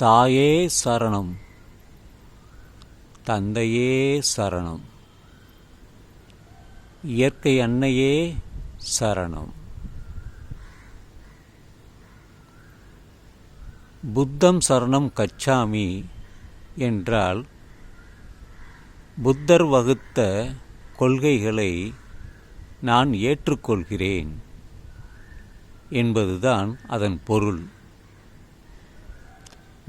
தாயே சரணம். தந்தையே சரணம். இயற்கை அன்னையே சரணம். புத்தம் சரணம் கச்சாமி என்றால் புத்தர் வகுத்த கொள்கைகளை நான் ஏற்றுக்கொள்கிறேன் என்பதுதான் அதன் பொருள்.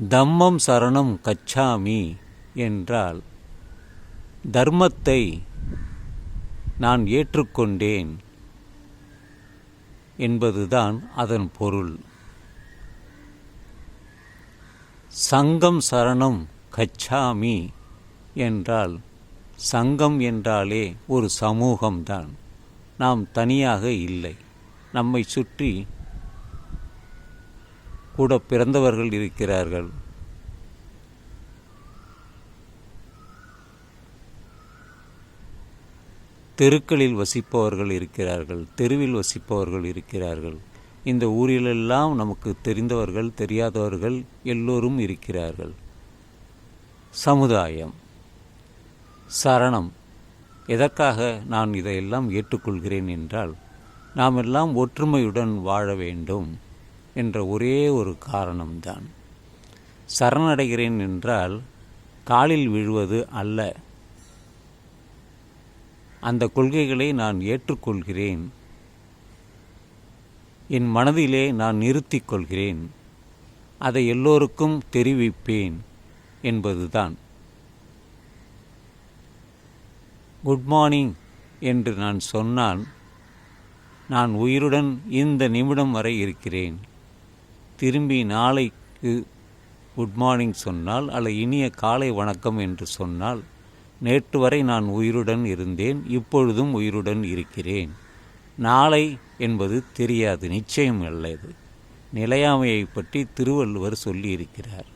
தம்மம் சரணம் கச்சாமி என்றால் தர்மத்தை நான் ஏற்றுக்கொண்டேன் என்பதுதான் அதன் பொருள். சங்கம் சரணம் கச்சாமி என்றால் சங்கம் என்றாலே ஒரு சமூகம்தான். நாம் தனியாக இல்லை. நம்மை சுற்றி கூட பிறந்தவர்கள் இருக்கிறார்கள். தெருக்களில் வசிப்பவர்கள் இருக்கிறார்கள் தெருவில் வசிப்பவர்கள் இருக்கிறார்கள். இந்த ஊரிலெல்லாம் நமக்கு தெரிந்தவர்கள் தெரியாதவர்கள் எல்லோரும் இருக்கிறார்கள். சமுதாயம் சரணம். எதற்காக நான் இதையெல்லாம் ஏற்றுக்கொள்கிறேன் என்றால் நாம் எல்லாம் ஒற்றுமையுடன் வாழ வேண்டும் என்ற ஒரே ஒரு காரணம்தான். சரணடைகிறேன் என்றால் காலில் விழுவது அல்ல. அந்த கொள்கைகளை நான் ஏற்றுக்கொள்கிறேன். என் மனதிலே நான் நிறுத்திக் கொள்கிறேன். அதை எல்லோருக்கும் தெரிவிப்பேன் என்பதுதான். குட் மார்னிங் என்று நான் சொன்னால் நான் உயிருடன் இந்த நிமிடம் வரை இருக்கிறேன். திரும்பி நாளைக்கு குட் மார்னிங் சொன்னால் அல்ல இனிய காலை வணக்கம் என்று சொன்னால் நேற்று வரை நான் உயிருடன் இருந்தேன் இப்பொழுதும் உயிருடன் இருக்கிறேன். நாளை என்பது தெரியாது நிச்சயம் அல்லது. நிலையாமையை பற்றி திருவள்ளுவர் சொல்லியிருக்கிறார்.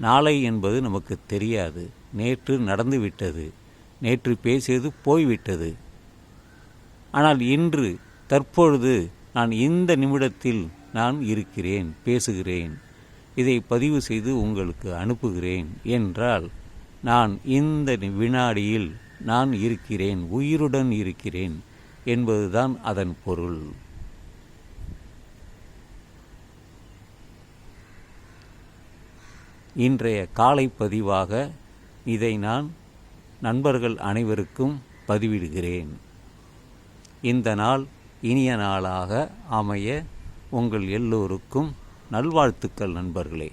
நாளை என்பது நமக்கு தெரியாது நேற்று நடந்துவிட்டது நேற்று பேசியது போய்விட்டது. ஆனால் இன்று தற்பொழுது நான் இந்த நிமிடத்தில் நான் இருக்கிறேன் பேசுகிறேன். இதை பதிவு செய்து உங்களுக்கு அனுப்புகிறேன் என்றால் நான் இந்த வினாடியில் நான் இருக்கிறேன் உயிருடன் இருக்கிறேன் என்பதுதான் அதன் பொருள். இன்றைய காலை பதிவாக இதை நான் நண்பர்கள் அனைவருக்கும் பதிவிடுகிறேன். இந்த நாள் இனிய நாளாக அமைய உங்கள் எல்லோருக்கும் நல்வாழ்த்துக்கள் நண்பர்களே.